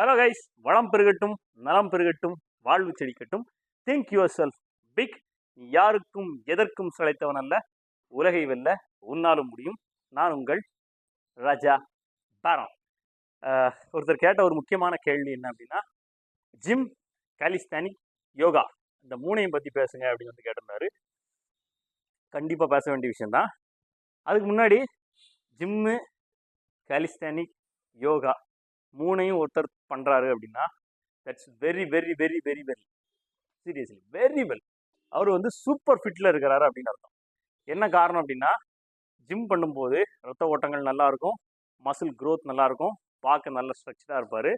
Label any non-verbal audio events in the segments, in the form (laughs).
Hello guys வளம் பெருகட்டும் நலம் பெருகட்டும் வாழ்வு செழிக்கட்டும். திங்க் யுவர் செல்ஃப் பிக் யாருக்கும் எதற்கும் சிலைத்தவன் அல்ல. உலகை வெல்ல உன்னாலும் முடியும். நான் உங்கள் ராஜா பாரம் ஒருத்தர் கேட்ட ஒரு முக்கியமான கேள்வி என்ன அப்படின்னா ஜிம் காலிஸ்தானிக் யோகா இந்த மூணையும் பற்றி பேசுங்க அப்படின்னு வந்து கேட்டிருந்தாரு. கண்டிப்பாக பேச வேண்டிய விஷயந்தான் அதுக்கு முன்னாடி ஜிம்மு கலிஸ்தானிக் யோகா மூணையும் ஒருத்தர் பண்ணுறாரு அப்படின்னா that's very very very very well seriously very well அவர் வந்து சூப்பர் ஃபிட்டில் இருக்கிறாரு அப்படின்னு அர்த்தம். என்ன காரணம் அப்படின்னா ஜிம் பண்ணும்போது ரத்த ஓட்டங்கள் நல்லாயிருக்கும் மசில் க்ரோத் நல்லாயிருக்கும் பார்க்க நல்ல ஸ்ட்ரக்சராக இருப்பார்.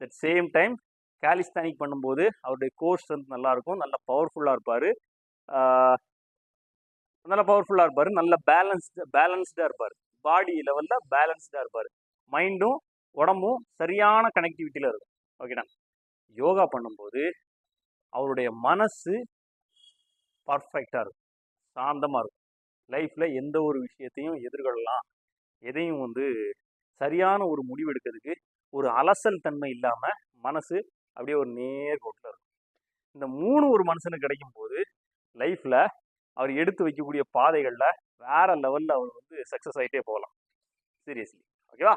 தட் சேம் டைம் காலிஸ்தானிக் பண்ணும்போது அவருடைய கோர் ஸ்ட்ரென்த் நல்லாயிருக்கும் நல்ல பவர்ஃபுல்லாக இருப்பார். நல்ல பவர்ஃபுல்லாக இருப்பார் நல்ல பேலன்ஸ்டு பேலன்ஸ்டாக இருப்பார். பாடி லெவலில் பேலன்ஸ்டாக இருப்பார். மைண்டும் உடம்பும் சரியான கனெக்டிவிட்டியில் இருக்கும். ஓகேடா யோகா பண்ணும்போது அவருடைய மனசு பர்ஃபெக்டாக இருக்கும். சாந்தமாக இருக்கும். லைஃப்பில் எந்த ஒரு விஷயத்தையும் எதிர்கொள்ளலாம். எதையும் வந்து சரியான ஒரு முடிவு எடுக்கிறதுக்கு ஒரு அலசல் தன்மை இல்லாமல் மனசு அப்படியே ஒரு நேர்கோட்டில் இருக்கும். இந்த மூணு ஒரு மனுஷனுக்கு கிடைக்கும் போது லைஃப்பில் அவர் எடுத்து வைக்கக்கூடிய பாதைகளில் வேற லெவலில் அவர் வந்து சக்ஸஸ் ஆகிட்டே போகலாம். சீரியஸ்லி ஓகேவா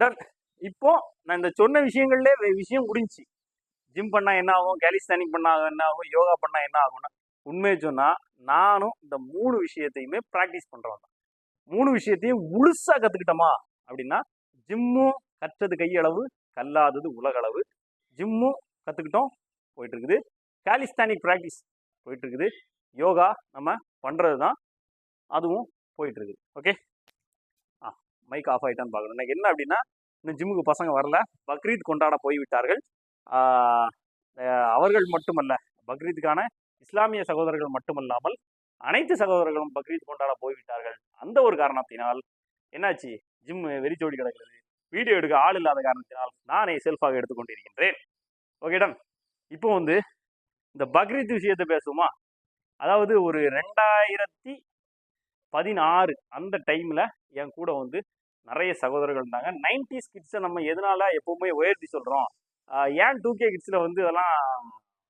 டன் இப்போ நான் இந்த சொன்ன விஷயங்கள்லேயே விஷயம் முடிஞ்சுச்சு. ஜிம் பண்ணா என்ன ஆகும்? கேலிஸ்தானிக் பண்ணா என்ன ஆகும்? யோகா பண்ணா என்ன ஆகும்னா உண்மையை சொன்னா நானும் இந்த மூணு விஷயத்தையுமே ப்ராக்டிஸ் பண்றவன் தான். மூணு விஷயத்தையும் முழுசா கத்துக்கிட்டோமா அப்படின்னா ஜிம்மும் கற்றது கையளவு கல்லாதது உலகளவு. ஜிம்மும் கத்துக்கிட்டோம் போயிட்டு இருக்குது காலிஸ்தானிக் ப்ராக்டிஸ் போயிட்டு இருக்குது யோகா நம்ம பண்றது தான் அதுவும் போயிட்டு இருக்குது ஓகே மைக் ஆஃப் ஆகிட்டான்னு பார்க்கணும். இன்னைக்கு என்ன அப்படின்னா இன்னும் ஜிம்முக்கு பசங்க வரல. பக்ரீத் கொண்டாட போய்விட்டார்கள். அவர்கள் மட்டுமல்ல பக்ரீத்துக்கான இஸ்லாமிய சகோதரர்கள் மட்டுமல்லாமல் அனைத்து சகோதரர்களும் பக்ரீத் கொண்டாட போய்விட்டார்கள். அந்த ஒரு காரணத்தினால் என்னாச்சு? ஜிம் வெறிச்சோடி கிடக்கிறது. வீடியோ எடுக்க ஆள் இல்லாத காரணத்தினால் நானே செல்ஃபாக எடுத்துக்கொண்டிருக்கின்றேன். ஓகேடம் இப்போ வந்து இந்த பக்ரீத் விஷயத்தை பேசுவோமா? அதாவது ஒரு ரெண்டாயிரத்தி பதினாறு அந்த டைமில் என் கூட வந்து நிறைய சகோதரர்கள் இருந்தாங்க. நைன்டிஸ் கிட்ஸை நம்ம எதனால எப்பவுமே உயர்த்தி சொல்கிறோம் ஏன் டூ கே கிட்ஸில் வந்து இதெல்லாம்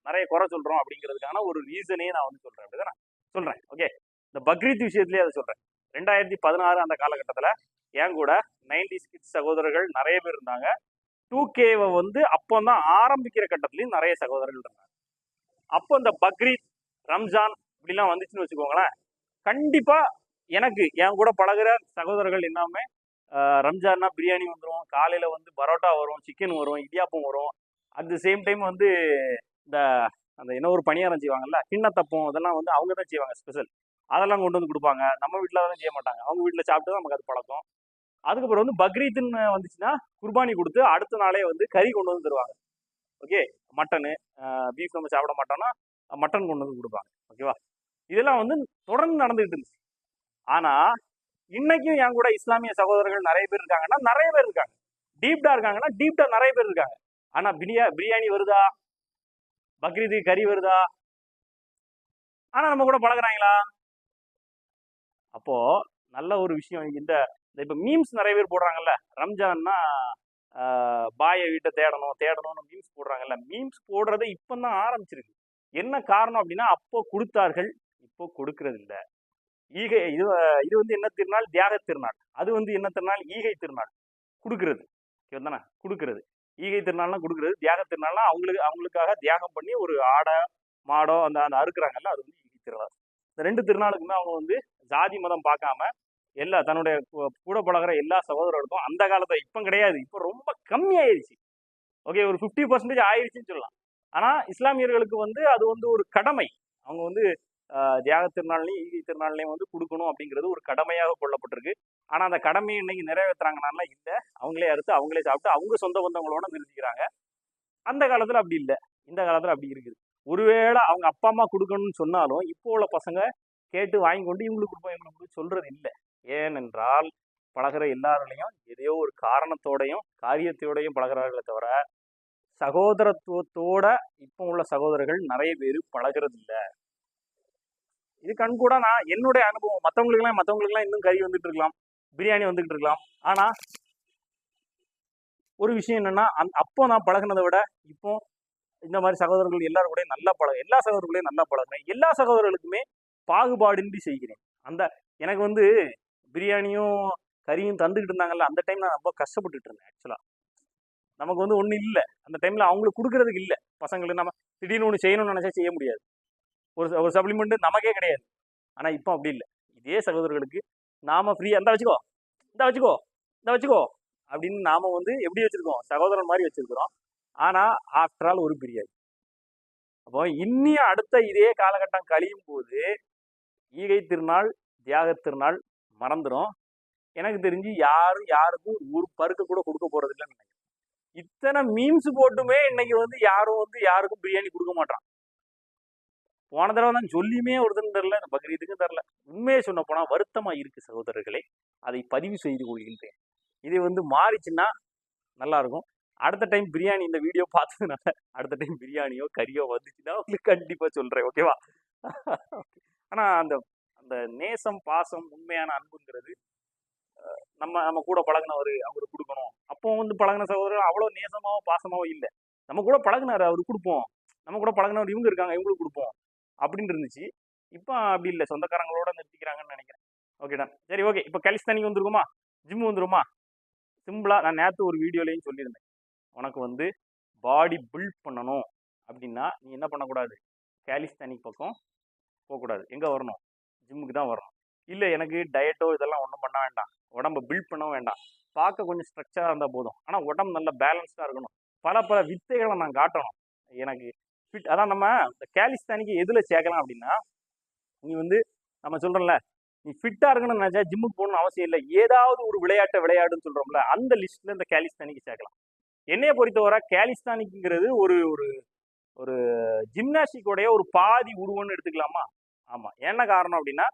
நிறைய குறை சொல்கிறோம் அப்படிங்கிறதுக்கான ஒரு ரீசனே நான் வந்து சொல்கிறேன் அப்படிதானே? சொல்கிறேன் ஓகே இந்த பக்ரீத் விஷயத்துலேயே அதை சொல்கிறேன் ரெண்டாயிரத்தி பதினாறு அந்த காலகட்டத்தில் என் கூட நைன்டிஸ் கிட்ஸ் சகோதரர்கள் நிறைய பேர் இருந்தாங்க. டூ கேவை வந்து அப்போ தான் ஆரம்பிக்கிற கட்டத்துலேயும் நிறைய சகோதரர்கள் இருந்தாங்க. அப்போ இந்த பக்ரீத் ரம்ஜான் இப்படிலாம் வந்துச்சுன்னு வச்சுக்கோங்களேன். கண்டிப்பாக எனக்கு என் கூட பழகுற சகோதரர்கள் எல்லாமே ரம்ஜான்னா பிரியாணி வந்துடும் காலையில் வந்து பரோட்டா வரும் சிக்கன் வரும் இடியாப்பம் வரும். அட் த சேம் டைம் வந்து இந்த அந்த என்ன ஒரு பணியாரம் செய்வாங்கல்ல கிண்ணத்தப்பம் இதெல்லாம் வந்து அவங்க தான் செய்வாங்க ஸ்பெஷல் அதெல்லாம் கொண்டு வந்து கொடுப்பாங்க. நம்ம வீட்டில் அதெல்லாம் செய்ய மாட்டாங்க. அவங்க வீட்டில் சாப்பிட்டு தான் நமக்கு அது பழக்கம். அதுக்கப்புறம் வந்து பக்ரீத்துன்னு வந்துச்சுன்னா குர்பானி கொடுத்து அடுத்த நாளே வந்து கறி கொண்டு வந்து தருவாங்க. ஓகே மட்டனு பீஃப் நம்ம சாப்பிட மாட்டோம்னா மட்டன் கொண்டு வந்து கொடுப்பாங்க. ஓகேவா இதெல்லாம் வந்து தொடர்ந்து நடந்துகிட்டு இருந்துச்சு. ஆனால் இன்னைக்கும் என் கூட இஸ்லாமிய சகோதரர்கள் நிறைய பேர் இருக்காங்கன்னா நிறைய பேர் இருக்காங்க. டீப்டா இருக்காங்கன்னா டீப்டா நிறைய பேர் இருக்காங்க. ஆனா பிரியா பிரியாணி வருதா? பக்ரீது கறி வருதா? ஆனா நம்ம கூட பழகுறாங்களா? அப்போ நல்ல ஒரு விஷயம் இந்த இந்த இப்ப மீம்ஸ் நிறைய பேர் போடுறாங்கல்ல. ரம்ஜான்னா பாய வீட்டை தேடணும் தேடணும்னு மீம்ஸ் போடுறாங்கல்ல. மீம்ஸ் போடுறதை இப்போ தான் ஆரம்பிச்சிருக்கு. என்ன காரணம் அப்படின்னா அப்போ கொடுத்தார்கள் இப்போ கொடுக்கறது இல்லை ஈகை இது இது வந்து என்ன திருநாள்? தியாக திருநாள். அது வந்து என்ன திருநாள்? ஈகை திருநாள். கொடுக்கறது. தானே கொடுக்கறது. ஈகை திருநாள்லாம் கொடுக்கறது. தியாக திருநாள்லாம் அவங்களுக்கு அவங்களுக்காக தியாகம் பண்ணி ஒரு ஆடை மாடோ அந்த அந்த அறுக்குறாங்கல்ல அது வந்து ஈகை திருநாள். இந்த ரெண்டு திருநாளுக்குமே அவங்க வந்து ஜாதி மதம் பார்க்காம எல்லா தன்னுடைய கூட பழகுற எல்லா சகோதரர்களுக்கும் அந்த காலத்தை இப்போ கிடையாது. இப்போ ரொம்ப கம்மி ஆயிடுச்சு ஓகே ஒரு ஃபிஃப்டி பர்சன்டேஜ் ஆயிடுச்சுன்னு சொல்லலாம். ஆனால் இஸ்லாமியர்களுக்கு வந்து அது வந்து ஒரு கடமை. அவங்க வந்து தியாக திருநாள்லையும் ஈகை திருநாள்லையும் வந்து கொடுக்கணும் அப்படிங்கிறது ஒரு கடமையாக கொள்ளப்பட்டிருக்கு. ஆனால் அந்த கடமையை இன்னைக்கு நிறைவேற்றுறாங்கன்னா இல்லை. அவங்களே அறுத்து அவங்களே சாப்பிட்டு அவங்க சொந்த பந்தங்களோட நிறுத்திக்கிறாங்க. அந்த காலத்தில் அப்படி இல்லை. இந்த காலத்தில் அப்படி இருக்குது. ஒருவேளை அவங்க அப்பா அம்மா கொடுக்கணும்னு சொன்னாலும் இப்போ உள்ள பசங்க கேட்டு வாங்கி கொண்டு இவங்களுக்கு கொடுப்போம் இவங்களுக்கு சொல்றது இல்லை. ஏனென்றால் பழகுற எல்லாருலையும் எதையோ ஒரு காரணத்தோடையும் காரியத்தோடையும் பழகுறார்களே தவிர சகோதரத்துவத்தோட இப்போ உள்ள சகோதரர்கள் நிறைய பேர் பழகிறது இல்லை. இது கண்கூட நான் என்னுடைய அனுபவம் மற்றவங்களுக்குலாம் மற்றவங்களுக்குலாம் இன்னும் கறி வந்துட்டு இருக்கலாம். பிரியாணி வந்துகிட்டு இருக்கலாம். ஆனா ஒரு விஷயம் என்னன்னா அந் அப்போ நான் பழகினதை விட இப்போ இந்த மாதிரி சகோதரர்கள் எல்லாரும் கூட நல்லா பழக எல்லா சகோதரர்களையும் நல்லா பழகுறேன். எல்லா சகோதரர்களுக்குமே பாகுபாடின்றி செய்கிறேன். அந்த எனக்கு வந்து பிரியாணியும் கறியும் தந்துக்கிட்டு இருந்தாங்கல்ல அந்த டைம் நான் ரொம்ப கஷ்டப்பட்டுட்டு இருந்தேன் ஆக்சுவலா நமக்கு வந்து ஒன்றும் இல்லை. அந்த டைம்ல அவங்களுக்கு கொடுக்கறதுக்கு இல்லை. பசங்களுக்கு நம்ம திடீர்னு ஒன்று செய்யணும்னு நினைச்சா செய்ய முடியாது. ஒரு ஒரு சப்ளிமெண்ட் நமக்கே கிடையாது. ஆனால் இப்போ அப்படி இல்லை. இதே சகோதரர்களுக்கு நாம் ஃப்ரீயாக இருந்தால் வச்சுக்கோ இந்த வச்சுக்கோ இந்த வச்சுக்கோ அப்படின்னு நாம் வந்து எப்படி வச்சுருக்கோம்? சகோதரன் மாதிரி வச்சிருக்கிறோம். ஆனால் ஆஃப்டர் ஆல் ஒரு பிரியாணி. அப்போ இன்னியும் அடுத்த இதே காலகட்டம் கழியும் போது ஈகை திருநாள் தியாக திருநாள் மறந்துடும் எனக்கு தெரிஞ்சு யாரும் யாருக்கும் ஒரு பருக்க கூட கொடுக்க போகிறதில்லன்னு நினைக்கிறேன். இத்தனை மீம்ஸ் போட்டுமே இன்னைக்கு வந்து யாரும் வந்து யாருக்கும் பிரியாணி கொடுக்க மாட்டான் போன தடவை தான் சொல்லியுமே ஒருத்தன் தெரில பக்ரீதுக்கும் தெரில. உண்மையை சொன்ன போனால் வருத்தமாக இருக்குது சகோதரர்களே அதை பதிவு செய்து கொள்கின்றேன். இது வந்து மாறிச்சுன்னா நல்லாயிருக்கும் அடுத்த டைம் பிரியாணி இந்த வீடியோ பார்த்ததுனால அடுத்த டைம் பிரியாணியோ கறியோ வந்துச்சுன்னா உங்களுக்கு கண்டிப்பாக சொல்கிறேன் ஓகேவா ஆனால் அந்த அந்த நேசம் பாசம் உண்மையான அன்புங்கிறது நம்ம நம்ம கூட பழகுனவர் அவருக்கு கொடுக்கணும். அப்போ வந்து பழகுன சகோதரர் அவ்வளோ நேசமாவோ பாசமாவோ இல்லை. நம்ம கூட பழகினார் அவருக்கு கொடுப்போம். நம்ம கூட பழகுனவர் இவங்க இருக்காங்க இவங்களுக்கு கொடுப்போம். அப்படின்னு இருந்துச்சு. இப்போ அப்படி இல்லை. சொந்தக்காரங்களோட நிறுத்திக்கிறாங்கன்னு நினைக்கிறேன். ஓகேடா சரி ஓகே இப்போ கலிஸ்தானிக்கு வந்துருக்குமா ஜிம் வந்துருமா சிம்பிளாக நான் நேற்று ஒரு வீடியோலையும் சொல்லியிருந்தேன். உனக்கு வந்து பாடி பில்ட் பண்ணணும். அப்படின்னா நீ என்ன பண்ணக்கூடாது? கேலிஸ்தானிக் பக்கம் போகக்கூடாது. எங்கே வரணும்? ஜிம்முக்கு தான் வரணும். இல்லை எனக்கு டயட்டோ இதெல்லாம் ஒன்றும் பண்ண வேண்டாம். உடம்ப பில்ட் பண்ணவும் வேண்டாம். பார்க்க கொஞ்சம் ஸ்ட்ரக்சராக இருந்தால் போதும். ஆனால் உடம்பு நல்ல பேலன்ஸ்டாக இருக்கணும். பல பல வித்தைகளை நான் காட்டணும். எனக்கு ஃபிட் அதான் நம்ம இந்த கேலிஸ்தானிக்கு எதில் சேர்க்கலாம் அப்படின்னா நீ வந்து நம்ம சொல்கிறோம்ல நீ ஃபிட்டாக இருக்கணும்னு நினச்சா ஜிம்முக்கு போகணும்னு அவசியம் இல்லை. ஏதாவது ஒரு விளையாட்டை விளையாடுன்னு சொல்கிறோம்ல அந்த லிஸ்ட்டில் இந்த கேலிஸ்தானிக்கு சேர்க்கலாம். என்னைய பொறுத்தவரை கேலிஸ்தானிக்குங்கிறது ஒரு ஒரு ஒரு ஜிம்னாஸ்டிக்கோடைய ஒரு பாதி உருவம்னு எடுத்துக்கலாமா? ஆமாம் என்ன காரணம் அப்படின்னா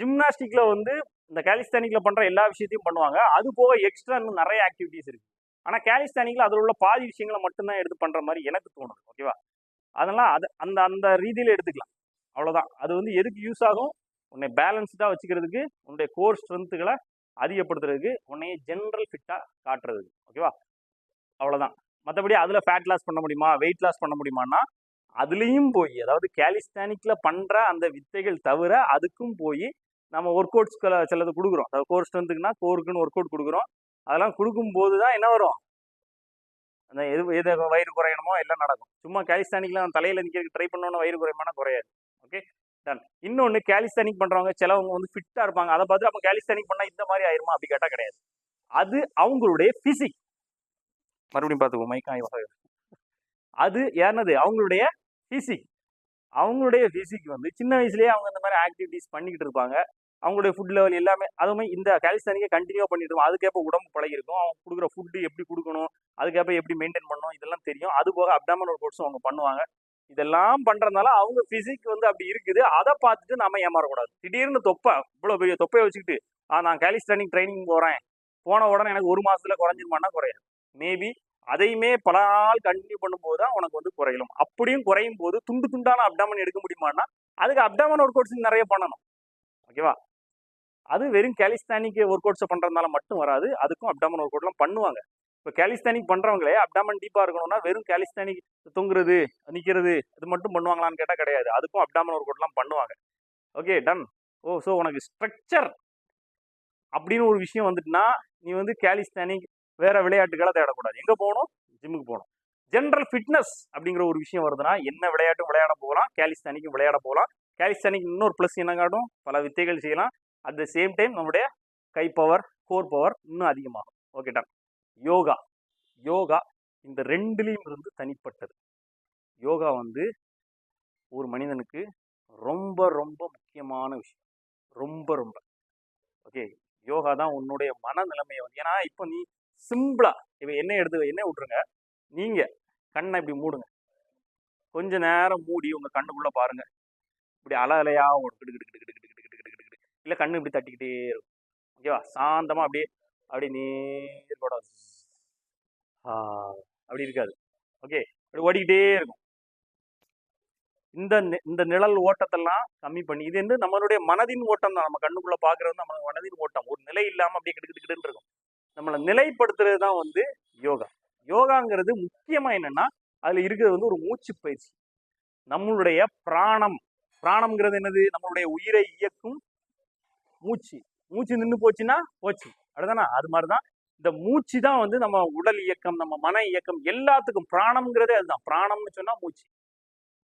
ஜிம்னாஸ்டிக்கில் வந்து இந்த கேலிஸ்தானிக்கில் பண்ணுற எல்லா விஷயத்தையும் பண்ணுவாங்க. அது போக எக்ஸ்ட்ரா இன்னும் நிறைய ஆக்டிவிட்டிஸ் இருக்குது ஆனால் கேலிஸ்தானிக்கில் அதில் உள்ள பாதி விஷயங்களை மட்டும்தான் எடுத்து பண்ணுற மாதிரி எனக்கு தோணுது ஓகேவா அதெல்லாம் அது அந்த அந்த ரீதியில் எடுத்துக்கலாம். அவ்வளோதான் அது வந்து எதுக்கு யூஸ் ஆகும்? உன்னை பேலன்ஸ்டாக வச்சுக்கிறதுக்கு உன்னுடைய கோர் ஸ்ட்ரென்த்துகளை அதிகப்படுத்துறதுக்கு உன்னைய ஜென்ரல் ஃபிட்டாக காட்டுறதுக்கு ஓகேவா அவ்வளோதான் மற்றபடி அதில் ஃபேட் லாஸ் பண்ண முடியுமா? வெயிட் லாஸ் பண்ண முடியுமான்னா அதுலேயும் போய் அதாவது கேலிஸ்டானிக்கில் பண்ணுற அந்த வித்தைகள் தவிர அதுக்கும் போய் நம்ம ஒர்க் அவுட்ஸ்களை சிலது கொடுக்குறோம். அதாவது கோர் ஸ்ட்ரென்த்துக்குன்னா கோருக்குன்னு ஒர்க் அவுட் கொடுக்குறோம். அதெல்லாம் கொடுக்கும்போது தான் என்ன வரும்? அந்த எது எது வயிறு குறையணுமோ எல்லாம் நடக்கும். சும்மா கேலிஸ்தானிக்லாம் தலையில் நிற்கிறதுக்கு ட்ரை பண்ணோன்னு வயிறு குறையுமானா குறையாது. ஓகே டன் இன்னொன்று கேலிஸ்தானிக் பண்ணுறவங்க சிலவங்க வந்து ஃபிட்டாக இருப்பாங்க. அதை பார்த்து அப்போ கேலிஸ்தானிக் பண்ணால் இந்த மாதிரி ஆயிருமா அப்படி கேட்டால் கிடையாது. அது அவங்களுடைய ஃபிசிக் மறுபடியும் பார்த்துக்கோ மைக்காய் அது ஏன்னது அவங்களுடைய ஃபிசிக் அவங்களுடைய ஃபிசிக் வந்து சின்ன வயசுலேயே அவங்க இந்த மாதிரி ஆக்டிவிட்டிஸ் பண்ணிக்கிட்டு இருப்பாங்க. அவங்களுடைய ஃபுட் லெவல் எல்லாமே அதுவுமே இந்த கேலிஸ்தானிக்கை கண்டினியூ பண்ணிட்டு இருக்கும் அதுக்கேற்ப உடம்பு பழகிருக்கும். அவங்க கொடுக்குற ஃபுட்டு எப்படி கொடுக்கணும் அதுக்கேற்ப எப்படி மெயின்டைன் பண்ணணும் இதெல்லாம் தெரியும். அது போக அப்டாமன் ஒர்க் அவுட்ஸும் அவங்க பண்ணுவாங்க. இதெல்லாம் பண்றதுனால அவங்க பிசிக் வந்து அப்படி இருக்குது. அதை பார்த்துட்டு நாம ஏமாறக்கூடாது. திடீர்னு தொப்பை இவ்வளோ பெரிய தொப்பையை வச்சுக்கிட்டு ஆ நான் கேலிஸ்டானிங் ட்ரைனிங் போறேன். போன உடனே எனக்கு ஒரு மாசத்துல குறைஞ்சிருமானா குறையாது. மேபி அதையுமே பல நாள் கண்டினியூ பண்ணும்போது தான் உனக்கு வந்து குறையலும். அப்படியும் குறையும் போது துண்டு துண்டான அப்டாமன் எடுக்க முடியுமான்னா அதுக்கு அப்டாமன் ஒர்க் அவுட்ஸ் நிறைய பண்ணணும். ஓகேவா அது வெறும் கேலிஸ்தானிக் ஒர்க் அவுட்ஸை பண்ணுறதுனால மட்டும் வராது. அதுக்கும் அப்டாமன் ஒர்க் அவுட்லாம் பண்ணுவாங்க. இப்போ கேலிஸ்தானிக் பண்ணுறவங்களே அப்டாமன் டீப்பாக இருக்கணும்னா வெறும் கேலிஸ்தானிக் தொங்குறது நிற்கிறது இது மட்டும் பண்ணுவாங்களான்னு கேட்டால் கிடையாது. அதுக்கும் அப்டாமன் ஒர்க் அவுட்லாம் பண்ணுவாங்க. ஓகே டன் ஓ ஸோ உனக்கு ஸ்ட்ரக்சர் அப்படின்னு ஒரு விஷயம் வந்துட்டுனா நீ வந்து கேலிஸ்தானிக் வேறு விளையாட்டுகளை தேடக்கூடாது. எங்கே போகணும்? ஜிம்முக்கு போகணும். ஜென்ரல் ஃபிட்னஸ் அப்படிங்கிற ஒரு விஷயம் வருதுன்னா என்ன விளையாட்டும் விளையாட போகலாம் கேலிஸ்தானிக்கும் விளையாட போகலாம். கேலிஸ்தானிக் இன்னொரு ப்ளஸ் என்ன காட்டும் பல வித்தைகள் செய்யலாம். அட் த சேம் டைம் நம்முடைய கை பவர் கோர் பவர் இன்னும் அதிகமாகும். ஓகே யோகா யோகா இந்த ரெண்டுலேயும் இருந்து தனிப்பட்டது. யோகா வந்து ஒரு மனிதனுக்கு ரொம்ப ரொம்ப முக்கியமான விஷயம். ரொம்ப ரொம்ப. ஓகே யோகா தான் உன்னுடைய மனநிலைமையை வந்து ஏன்னா இப்போ நீ சிம்பிளா இப்போ என்ன எடுத்து என்ன விட்ருங்க நீங்க கண்ணை இப்படி மூடுங்க. கொஞ்ச நேரம் மூடி உங்க கண்ணுக்குள்ள பாருங்க. இப்படி அல அலையா ஓடும் கிடு கிடு கிடு கிடு கிடு கிடு கிடு கிடு கிடு இல்லை கண்ணு இப்படி தட்டிக்கிட்டே இருக்கும். ஓகேவா சாந்தமா அப்படியே அப்படியே நேர்கோட அப்படி இருக்காது. ஓகே அப்படி ஓடிக்கிட்டே இருக்கும். இந்த நி- இந்த நிழல் ஓட்டத்தெல்லாம் கம்மி பண்ணி இது வந்து நம்மளுடைய மனதின் ஓட்டம் தான். நம்ம கண்ணுக்குள்ள பாக்குறது நம்ம மனதின் ஓட்டம். ஒரு நிலை இல்லாம அப்படியே கிடுக்கிட்டு இருக்கும். நம்மளை நிலைப்படுத்துறது தான் வந்து யோகா. யோகாங்கிறது முக்கியமா என்னன்னா அதுல இருக்கிறது வந்து ஒரு மூச்சு பயிற்சி. நம்மளுடைய பிராணம். பிராணம்ங்கிறது என்னது? நம்மளுடைய உயிரை இயக்கும் மூச்சு மூச்சு நின்று போச்சுன்னா போச்சு. அப்படிதானே அது மாதிரிதான். இந்த மூச்சு தான் வந்து நம்ம உடல் இயக்கம் நம்ம மன இயக்கம் எல்லாத்துக்கும் பிராணம்ங்கிறதே அதுதான். பிராணம்னு சொன்னா மூச்சு.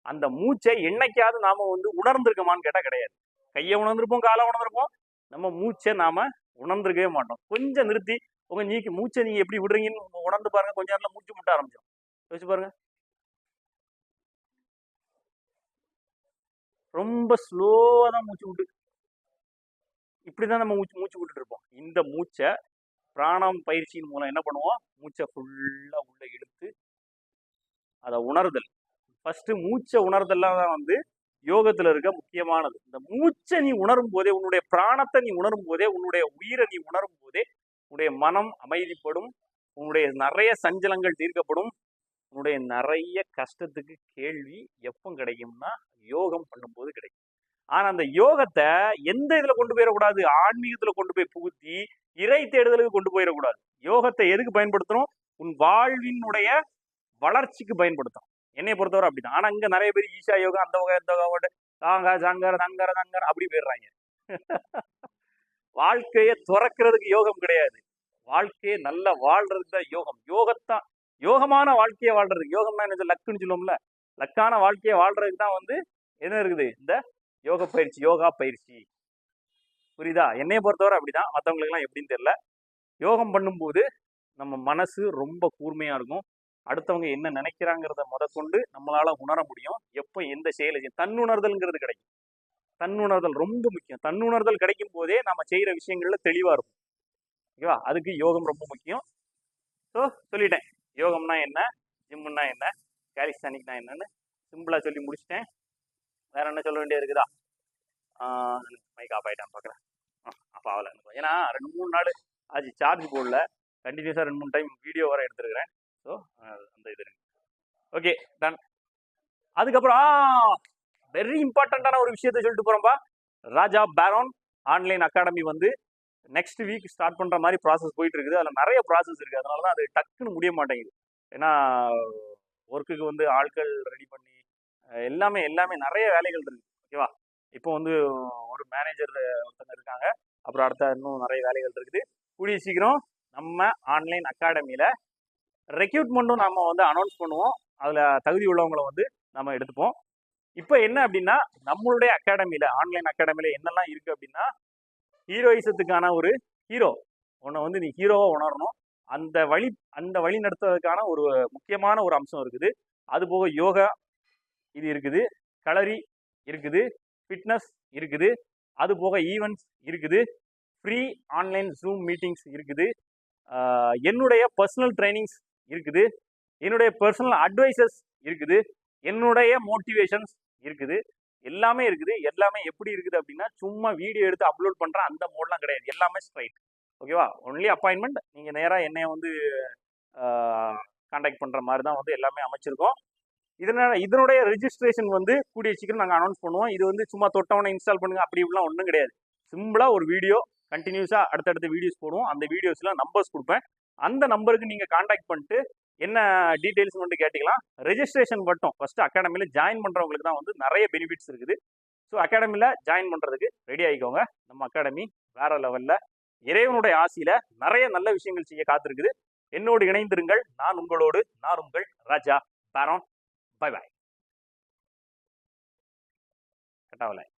அந்த மூச்சை என்னைக்காவது நாம வந்து உணர்ந்திருக்கோமான்னு கேட்டால் கிடையாது. கையை உணர்ந்திருப்போம் காலை உணர்ந்திருப்போம். நம்ம மூச்சை நாம உணர்ந்திருக்கவே மாட்டோம். கொஞ்சம் நிறுத்தி உங்க நீக்கி மூச்சை நீங்க எப்படி விடுறீங்கன்னு உணர்ந்து பாருங்க. கொஞ்ச நேரம் மூச்சு முட்ட ஆரம்பிச்சோம் யோசிச்சு பாருங்க. ரொம்ப ஸ்லோவாக தான் மூச்சு விட்டு இப்படிதான் நம்ம மூச்சு மூச்சு விட்டுட்டு இருப்போம். இந்த மூச்சை பிராணம் பயிற்சியின் மூலம் என்ன பண்ணுவோம்? மூச்சை ஃபுல்லா உள்ள இழுத்து அதை உணர்தல். ஃபர்ஸ்ட் மூச்சை உணர்தல்லாம் தான் வந்து யோகத்துல இருக்க முக்கியமானது. இந்த மூச்சை நீ உணரும் போதே உன்னுடைய பிராணத்தை நீ உணரும் போதே உன்னுடைய உயிரை நீ உணரும் போதே உன்னுடைய மனம் அமைதிப்படும் உன்னுடைய நிறைய சஞ்சலங்கள் தீர்க்கப்படும். உன்னுடைய நிறைய கஷ்டத்துக்கு கேள்வி எப்போ கிடைக்கும்னா யோகம் பண்ணும்போது கிடைக்கும். ஆனா அந்த யோகத்தை எந்த இதுல கொண்டு போயிடக்கூடாது ஆன்மீகத்துல கொண்டு போய் புகுத்தி இறை தேடுதலுக்கு கொண்டு போயிடக்கூடாது யோகத்தை எதுக்கு பயன்படுத்தணும் உன் வாழ்வினுடைய வளர்ச்சிக்கு பயன்படுத்தும் என்னை பொறுத்தவரை அப்படிதான். ஆனா இங்க நிறைய பேர் ஈஷா யோகா அந்த வகை இந்த வகை தாங்க சங்கர தங்கர தங்கர அப்படி போயிடுறாங்க. (laughs) வாழ்க்கையை துறக்கிறதுக்கு யோகம் கிடையாது. வாழ்க்கையை நல்லா வாழ்றதுக்கு தான் யோகம். யோகத்தான் யோகமான வாழ்க்கையை வாழ்றதுக்கு. யோகம்னா என்ன? லக்குன்னு சொல்லுவோம்ல. லக்கான வாழ்க்கையை வாழ்றதுக்கு தான் வந்து என்ன இருக்குது? இந்த யோக பயிற்சி யோகா பயிற்சி. புரியுதா? என்னைய பொறுத்தவரை அப்படிதான். மற்றவங்களுக்குலாம் எப்படின்னு தெரியல. யோகம் பண்ணும்போது நம்ம மனசு ரொம்ப கூர்மையாக இருக்கும். அடுத்தவங்க என்ன நினைக்கிறாங்கிறத முதற்கொண்டு நம்மளால உணர முடியும். எப்போ எந்த செயலை தன்னுணர்தல்ங்கிறது கிடைக்கும். தன்னுணர்தல் ரொம்ப முக்கியம். தன்னுணர்தல் கிடைக்கும் போதே நம்ம செய்கிற விஷயங்கள்ல தெளிவாக இருக்கும் ஓகேவா? அதுக்கு யோகம் ரொம்ப முக்கியம். ஸோ சொல்லிட்டேன். யோகம்னா என்ன? ஜிம்முன்னா என்ன? கேலிஸ்தானிக்னா என்னன்னு. சிம்பிளாக சொல்லி முடிச்சிட்டேன். வேற என்ன சொல்ல வேண்டியது இருக்குதா? மைக் ஆஃப் ஆயிட்டான் பார்க்குறேன். ஆஃப் ஆகல. ஏன்னா ரெண்டு மூணு நாள் ஆச்சு. சார்ஜ் போடல. கண்டினியூஸாக ரெண்டு மூணு டைம் வீடியோ வர எடுத்துருக்கிறேன். ஸோ அந்த இது ஓகே டன் அதுக்கப்புறம் வெரி இம்பார்ட்டண்ட்டான ஒரு விஷயத்த சொல்லிட்டு போகிறோம்ப்பா ராஜா பேரோன் ஆன்லைன் அகாடமி வந்து நெக்ஸ்ட் வீக் ஸ்டார்ட் பண்ணுற மாதிரி ப்ராசஸ் போயிட்டு இருக்குது. அதில் நிறைய ப்ராசஸ் இருக்குது அதனால தான் அது டக்குன்னு முடிய மாட்டேங்குது. ஏன்னா ஒர்க்குக்கு வந்து ஆட்கள் ரெடி பண்ணி எல்லாமே எல்லாமே நிறைய வேலைகள் இருக்கு. ஓகேவா இப்போ வந்து ஒரு மேனேஜர் ஒருத்தங்க இருக்காங்க. அப்புறம் அடுத்த இன்னும் நிறைய வேலைகள் இருக்குது. கூடிய சீக்கிரம் நம்ம ஆன்லைன் அகாடமியில் ரெக்யூட்மெண்ட்டும் நம்ம வந்து அனௌன்ஸ் பண்ணுவோம். அதில் தகுதி உள்ளவங்களை வந்து நம்ம எடுத்துப்போம். இப்போ என்ன அப்படின்னா நம்மளுடைய அகாடமியில் ஆன்லைன் அகாடமியில் என்னெல்லாம் இருக்குது அப்படின்னா ஹீரோயிசத்துக்கான ஒரு ஹீரோ உன்னை வந்து நீ ஹீரோவாக உணரணும். அந்த வழி அந்த வழி நடத்துவதற்கான ஒரு முக்கியமான ஒரு அம்சம் இருக்குது. அது போக யோகா இது இருக்குது. கலரி இருக்குது. ஃபிட்னஸ் இருக்குது. அது போக ஈவெண்ட்ஸ் இருக்குது. ஃப்ரீ ஆன்லைன் ஜூம் மீட்டிங்ஸ் இருக்குது. என்னுடைய பர்சனல் ட்ரைனிங்ஸ் இருக்குது. என்னுடைய பர்சனல் அட்வைசஸ் இருக்குது. என்னுடைய மோட்டிவேஷன்ஸ் இருக்குது. எல்லாமே இருக்குது. எல்லாமே எப்படி இருக்குது அப்படின்னா சும்மா வீடியோ எடுத்து அப்லோட் பண்ணுற அந்த மோட்லாம் கிடையாது. எல்லாமே ஸ்ட்ரைட் ஓகேவா ஒன்லி அப்பாயின்மெண்ட் நீங்கள் நேராக என்னைய வந்து காண்டாக்ட் பண்ணுற மாதிரி தான் வந்து எல்லாமே அமைச்சிருக்கோம். இதனால இதனுடைய ரெஜிஸ்ட்ரேஷன் வந்து கூடிய சீக்கிரம் நாங்கள் அனௌன்ஸ் பண்ணுவோம். இது வந்து சும்மா தொட்டவனை இன்ஸ்டால் பண்ணுங்க அப்படி இப்படிலாம் ஒன்றும் கிடையாது. சிம்பிளாக ஒரு வீடியோ கண்டினியூஸாக அடுத்தடுத்த வீடியோஸ் போடுவோம். அந்த வீடியோஸ்லாம் நம்பர்ஸ் கொடுப்பேன். அந்த நம்பருக்கு நீங்கள் காண்டாக்ட் பண்ணிட்டு என்ன டீட்டெயில்ஸ் மட்டும் கேட்டிக்கலாம் ரெஜிஸ்ட்ரேஷன் மட்டும். ஃபஸ்ட்டு அகாடமியில் ஜாயின் பண்ணுறவங்களுக்கு தான் வந்து நிறைய பெனிஃபிட்ஸ் இருக்குது. ஸோ அகாடமியில் ஜாயின் பண்ணுறதுக்கு ரெடி ஆகிக்கோங்க. நம்ம அகாடமி வேறு லெவலில் இறைவனுடைய ஆசையில் நிறைய நல்ல விஷயங்கள் செய்ய காத்திருக்குது. என்னோடு இணைந்திருங்கள். நான் உங்களோடு நான் உங்கள் ராஜா. பேரான் Bye bye. Kata